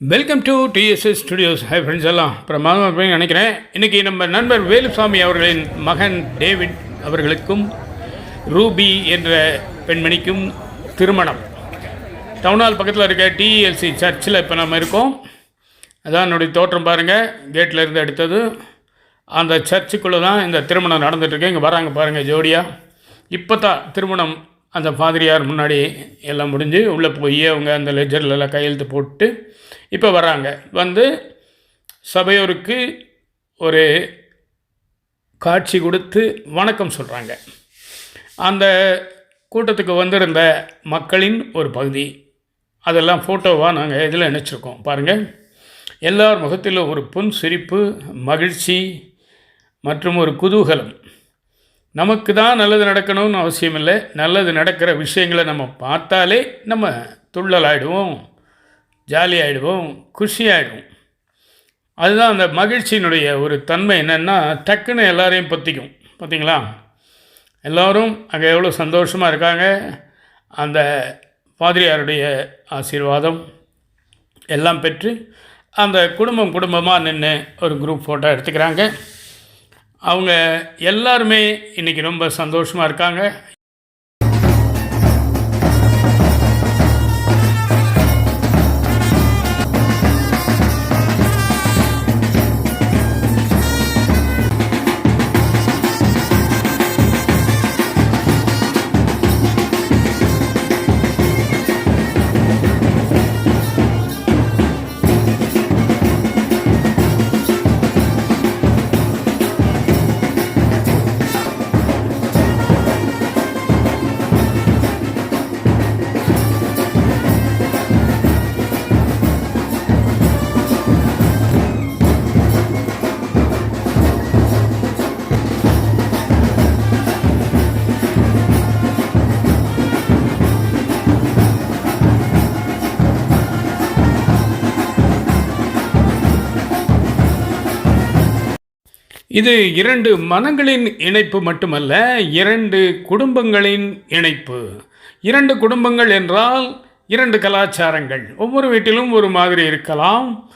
Welcome to TSS studios hi friends எல்லாம். பிரமாதமாக நினைக்கிறேன். இன்றைக்கி நம்ம நண்பர் வேலுசாமி அவர்களின் மகன் டேவிட் அவர்களுக்கும் ரூபி என்ற பெண்மணிக்கும் திருமணம். டவுனால் பக்கத்தில் இருக்க டிஎல்சி சர்ச்சில் இப்போ நம்ம இருக்கோம். அதான் என்னுடைய தோற்றம் பாருங்கள் கேட்டில் இருந்து எடுத்தது அந்த சர்ச்சுக்குள்ளே தான் இந்த திருமணம் நடந்துகிட்ருக்கு இங்கே வராங்க பாருங்கள் ஜோடியாக இப்போ தான் திருமணம் அந்த பாதிரியார் முன்னாடி எல்லாம் முடிஞ்சு உள்ளே போய் அவங்க அந்த லெஜரில் எல்லாம் கையெழுத்து போட்டு இப்போ வராங்க வந்து சபையோருக்கு ஒரு காட்சி கொடுத்து வணக்கம் சொல்கிறாங்க அந்த கூட்டத்துக்கு வந்திருந்த மக்களின் ஒரு பகுதி. அதெல்லாம் ஃபோட்டோவாக நாங்கள் இதில் நினச்சிருக்கோம். பாருங்கள் எல்லார் முகத்திலும் ஒரு புன் சிரிப்பு மகிழ்ச்சி மற்றும் ஒரு குதூகலம். நமக்கு தான் நல்லது நடக்கணும்னு அவசியம் இல்லை நல்லது நடக்கிற விஷயங்களை நம்ம பார்த்தாலே நம்ம துள்ளலாயிடுவோம். ஜாலியாகிடுவோம் குஷியாகிடுவோம் அதுதான் அந்த மகிழ்ச்சியினுடைய ஒரு தன்மை என்னென்னா டக்குன்னு எல்லாரையும் பற்றிக்கும் பார்த்தீங்களா எல்லோரும் அங்கே எவ்வளோ சந்தோஷமாக இருக்காங்க. அந்த பாதிரியாருடைய ஆசீர்வாதம் எல்லாம் பெற்று அந்த குடும்பம் குடும்பமாக நின்று ஒரு குரூப் ஃபோட்டோ எடுத்துக்கிறாங்க. அவங்க எல்லாருமே இன்றைக்கி ரொம்ப சந்தோஷமாக இருக்காங்க. இது இரண்டு மனங்களின் இணைப்பு மட்டுமல்ல இரண்டு குடும்பங்களின் இணைப்பு. இரண்டு குடும்பங்கள் என்றால் இரண்டு கலாச்சாரங்கள். ஒவ்வொரு வீட்டிலும் ஒரு மாதிரி இருக்கலாம்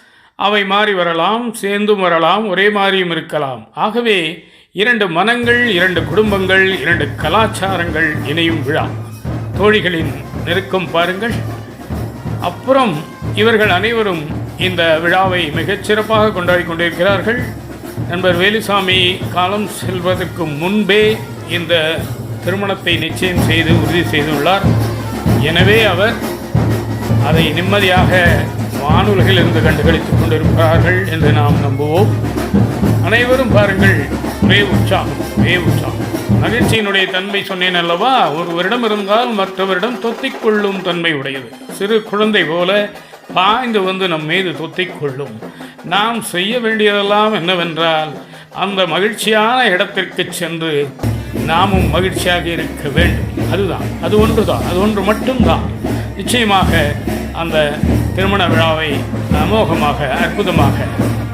அவை மாறி வரலாம் சேர்ந்தும் வரலாம் ஒரே மாதிரியும் இருக்கலாம். ஆகவே இரண்டு மனங்கள் இரண்டு குடும்பங்கள் இரண்டு கலாச்சாரங்கள் இணையும் விழா. தோழிகளின் நெருக்கம் பாருங்கள். அப்புறம் இவர்கள் அனைவரும் இந்த விழாவை மிகச் சிறப்பாக கொண்டாடி கொண்டிருக்கிறார்கள். நண்பர் வேலுசாமி காலம் செல்வதற்கு முன்பே இந்த திருமணத்தை நிச்சயம் செய்து உறுதி செய்துள்ளார். எனவே அவர் அதை நிம்மதியாக வானூல்கள் இருந்து கண்டுகளித்துக் கொண்டிருக்கிறார்கள் என்று நாம் நம்புவோம். அனைவரும் பாருங்கள் ஒரே உற்சாகம் ஒரே உற்சாகம். மகிழ்ச்சியினுடைய தன்மை சொன்னேன் அல்லவா? ஒருவரிடம் இருந்தால் மற்றவரிடம் தொத்திக்கொள்ளும் தன்மை உடையது. சிறு குழந்தை போல பாய்ந்து வந்து நம் மீது தொத்திக்கொள்ளும். நாம் செய்ய வேண்டியதெல்லாம் என்னவென்றால் அந்த மகிழ்ச்சியான இடத்திற்கு சென்று நாமும் மகிழ்ச்சியாக இருக்க வேண்டும். அதுதான். அது ஒன்று தான் அது ஒன்று மட்டும்தான். நிச்சயமாக அந்த திருமண விழாவை அமோகமாக அற்புதமாக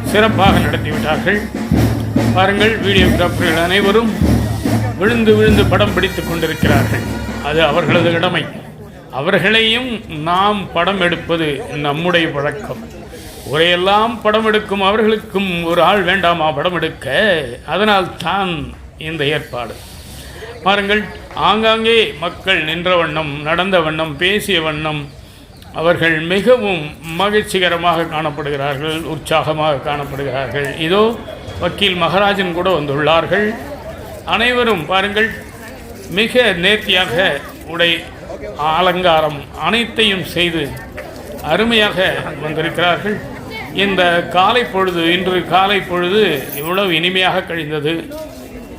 சிறப்பாக நடத்திவிட்டார்கள். பாருங்கள் வீடியோகிராஃபர்கள் அனைவரும் விழுந்து விழுந்து படம் பிடித்து கொண்டிருக்கிறார்கள். அது அவர்களது கடமை. அவர்களையும் நாம் படம் எடுப்பது நம்முடைய பழக்கம். உரையெல்லாம் படம் எடுக்கும் அவர்களுக்கும் ஒரு ஆள் வேண்டாமா படம் எடுக்க அதனால் தான் இந்த ஏற்பாடு. பாருங்கள் ஆங்காங்கே மக்கள் நின்ற வண்ணம் நடந்த வண்ணம் பேசிய வண்ணம் அவர்கள் மிகவும் மகிழ்ச்சிகரமாக காணப்படுகிறார்கள் உற்சாகமாக காணப்படுகிறார்கள். இதோ வக்கீல் மகராஜன் கூட வந்துள்ளார்கள். அனைவரும் பாருங்கள் மிக நேர்த்தியாக உடை அலங்காரம் அனைத்தையும் செய்து அருமையாக வந்திருக்கிறார்கள். இந்த காலை பொழுது இன்று காலை பொழுது இவ்வளவு இனிமையாக கழிந்தது.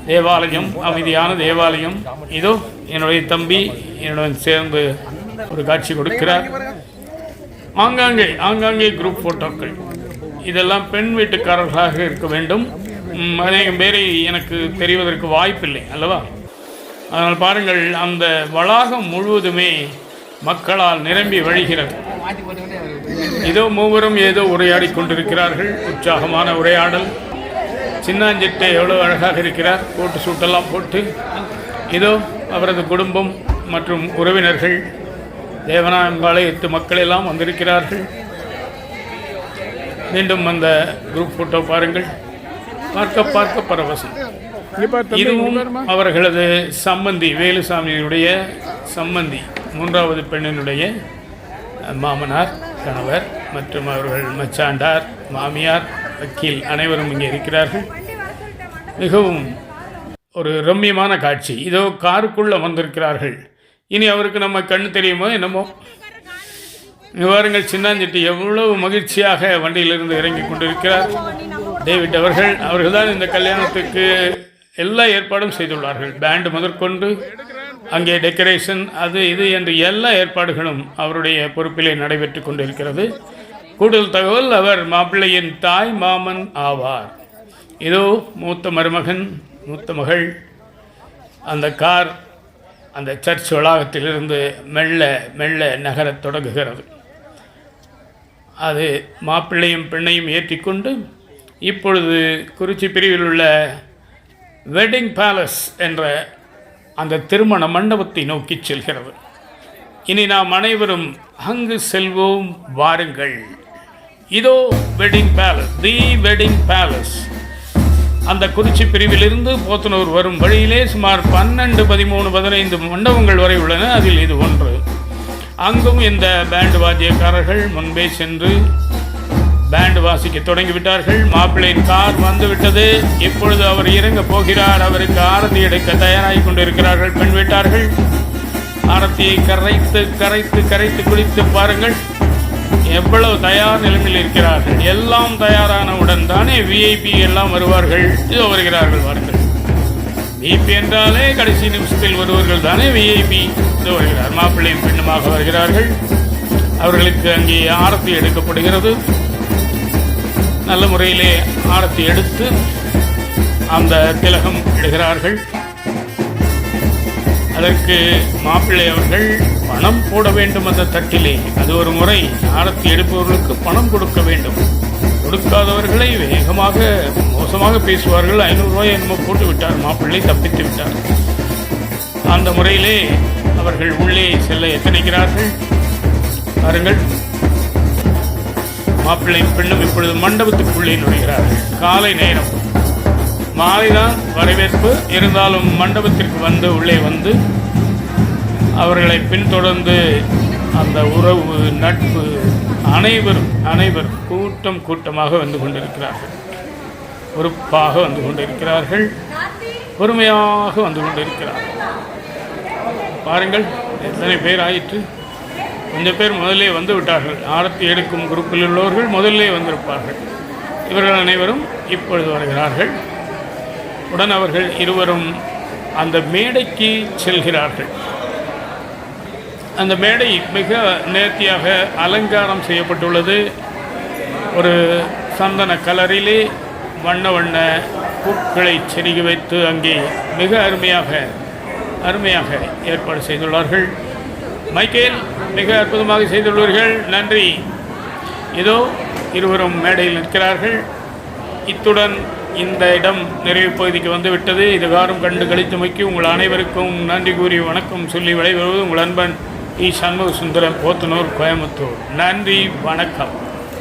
தேவாலயம் அமைதியான தேவாலயம். இதோ என்னுடைய தம்பி என்னுடன் சேர்ந்து ஒரு காட்சி கொடுக்கிறார். ஆங்காங்கே ஆங்காங்கே குரூப் ஃபோட்டோக்கள் இதெல்லாம் பெண் வீட்டுக்காரர்களாக இருக்க வேண்டும். அநேகம் பேரை எனக்கு தெரிவதற்கு வாய்ப்பில்லை அல்லவா? அதனால் பாருங்கள் அந்த வளாகம் முழுவதுமே மக்களால் நிரம்பி வழிகிறது. இதோ மூவரும் ஏதோ உரையாடி கொண்டிருக்கிறார்கள். உற்சாகமான உரையாடல். சின்னாஞ்சிட்டை எவ்வளோ அழகாக இருக்கிறார். போட்டு சூட்டெல்லாம் போட்டு. இதோ அவரது குடும்பம் மற்றும் உறவினர்கள். தேவனாயம்பாளையத்து மக்கள் எல்லாம் வந்திருக்கிறார்கள். மீண்டும் அந்த குரூப் ஃபோட்டோ பாருங்கள். பார்க்க பார்க்க பரவசம். இதுவும். அவர்களது சம்பந்தி வேலுசாமியுடைய சம்பந்தி மூன்றாவது பெண்ணினுடைய மாமனார். கணவர் மற்றும் அவர்கள் மச்சாண்டார் மாமியார் வக்கீல் அனைவரும் இங்கே இருக்கிறார்கள். மிகவும் ஒரு ரம்மியமான காட்சி. இதோ காருக்குள்ளே வந்திருக்கிறார்கள். இனி அவருக்கு நம்ம கண் தெரியுமோ என்னமோ? இங்க சின்னாஞ்சிட்டு எவ்வளவு மகிழ்ச்சியாக வண்டியிலிருந்து இறங்கி கொண்டிருக்கிறார். டேவிட் அவர்கள் அவர்கள்தான் இந்த கல்யாணத்துக்கு எல்லா ஏற்பாடும் செய்துள்ளார்கள். பேண்டு முதற்கொண்டு அங்கே டெக்கரேஷன் அது இது என்று எல்லா ஏற்பாடுகளும் அவருடைய பொறுப்பிலே நடைபெற்று கொண்டிருக்கிறது. கூடுதல் தகவல் அவர் மாப்பிள்ளையின் தாய் மாமன் ஆவார். இதோ மூத்த மருமகன் மூத்த மகள். அந்த கார் அந்த சர்ச் வளாகத்திலிருந்து மெல்ல மெல்ல நகரத் தொடங்குகிறது. அது மாப்பிள்ளையும் பெண்ணையும் ஏற்றிக்கொண்டு இப்பொழுது குறிச்சி பிரிவில் உள்ள வெட்டிங் பேலஸ் என்ற அந்த திருமண மண்டபத்தை நோக்கி செல்கிறது. இனி நாம் அனைவரும் அங்கு செல்வோம் வாருங்கள். இதோ wedding palace the wedding palace அந்த குறிச்சி பிரிவிலிருந்து போத்தனூர் வரும் வழியிலே சுமார் பன்னெண்டு பதிமூணு பதினைந்து மண்டபங்கள் வரை உள்ளன. அதில் இது ஒன்று. அங்கும் இந்த பேண்டு வாத்தியக்காரர்கள் முன்பே சென்று பேண்ட் வாசிக்க தொடங்கிவிட்டார்கள். மாப்பிள்ளையின் கார் வந்துவிட்டது. இப்பொழுது அவர் இறங்க போகிறார். அவருக்கு ஆரத்தி எடுக்க தயாராகி கொண்டிருக்கிறார்கள். பெண் வீட்டார்கள் ஆரத்தியை கரைத்து கரைத்து கரைத்து குளித்து பாருங்கள். எவ்வளவு தயார் நிலைமையில் இருக்கிறார்கள். எல்லாம் தயாரானவுடன் தானே விஐபி எல்லாம் வருவார்கள். இதோ வருகிறார்கள் வாருங்கள். விஐபி என்றாலே கடைசி நிமிஷத்தில் வருவர்கள் தானே விஐபி இதோ வருகிறார். மாப்பிள்ளையும் பெண்ணுமாக வருகிறார்கள். அவர்களுக்கு அங்கே ஆரத்தி எடுக்கப்படுகிறது. நல்ல முறையிலே ஆரத்தி எடுத்து அந்த திலகம் இடுகிறார்கள். அதற்கு மாப்பிள்ளை அவர்கள் பணம் போட வேண்டும் அந்த தட்டிலே. அது ஒரு முறை ஆரத்தி எடுப்பவர்களுக்கு பணம் கொடுக்க வேண்டும். கொடுக்காதவர்களை வேகமாக மோசமாக பேசுவார்கள். ஐநூறுரூவாய் என்னமோ போட்டு விட்டார் மாப்பிள்ளை தப்பித்து விட்டார். அந்த முறையிலே அவர்கள் உள்ளே செல்ல எத்தனைக்கிறார்கள் பாருங்கள். மாப்பிள்ளையும் பெண்ணும் இப்பொழுது மண்டபத்துக்குள்ளே நுழைகிறார்கள். காலை நேரம். மாலைதான் வரவேற்பு. இருந்தாலும் மண்டபத்திற்கு வந்து உள்ளே வந்து அவர்களை பின்தொடர்ந்து அந்த உறவு நட்பு அனைவரும் அனைவரும் கூட்டம் கூட்டமாக வந்து கொண்டிருக்கிறார்கள். பொறுப்பாக வந்து கொண்டிருக்கிறார்கள். பொறுமையாக வந்து கொண்டிருக்கிறார்கள். பாருங்கள் எத்தனை பேர் ஆயிற்று? கொஞ்சம் பேர் முதலே வந்து விட்டார்கள். ஆரத்தி எடுக்கும் குரூப்பில் உள்ளவர்கள் முதல்லே வந்திருப்பார்கள். இவர்கள் அனைவரும் இப்பொழுது வருகிறார்கள். உடன் அவர்கள் இருவரும் அந்த மேடைக்கு செல்கிறார்கள். அந்த மேடை மிக நேர்த்தியாக அலங்காரம் செய்யப்பட்டுள்ளது. ஒரு சந்தன கலரிலே வண்ண வண்ண பூக்களை செருகி வைத்து அங்கே மிக அருமையாக அருமையாக ஏற்பாடு செய்துள்ளார்கள். மைக்கேல் மிக அற்புதமாக செய்துள்ளீர்கள் நன்றி. இதோ இருவரும் மேடையில் நிற்கிறார்கள். இத்துடன் இந்த இடம் நிறைவு பகுதிக்கு வந்துவிட்டது. இதுகாரும் கண்டு கழித்துமைக்கு உங்கள் அனைவருக்கும் நன்றி கூறி வணக்கம் சொல்லி விடைபெறுவது உங்கள் அன்பன் இ சண்முக சுந்தரம் போத்தனூர் கோயம்புத்தூர். நன்றி வணக்கம்.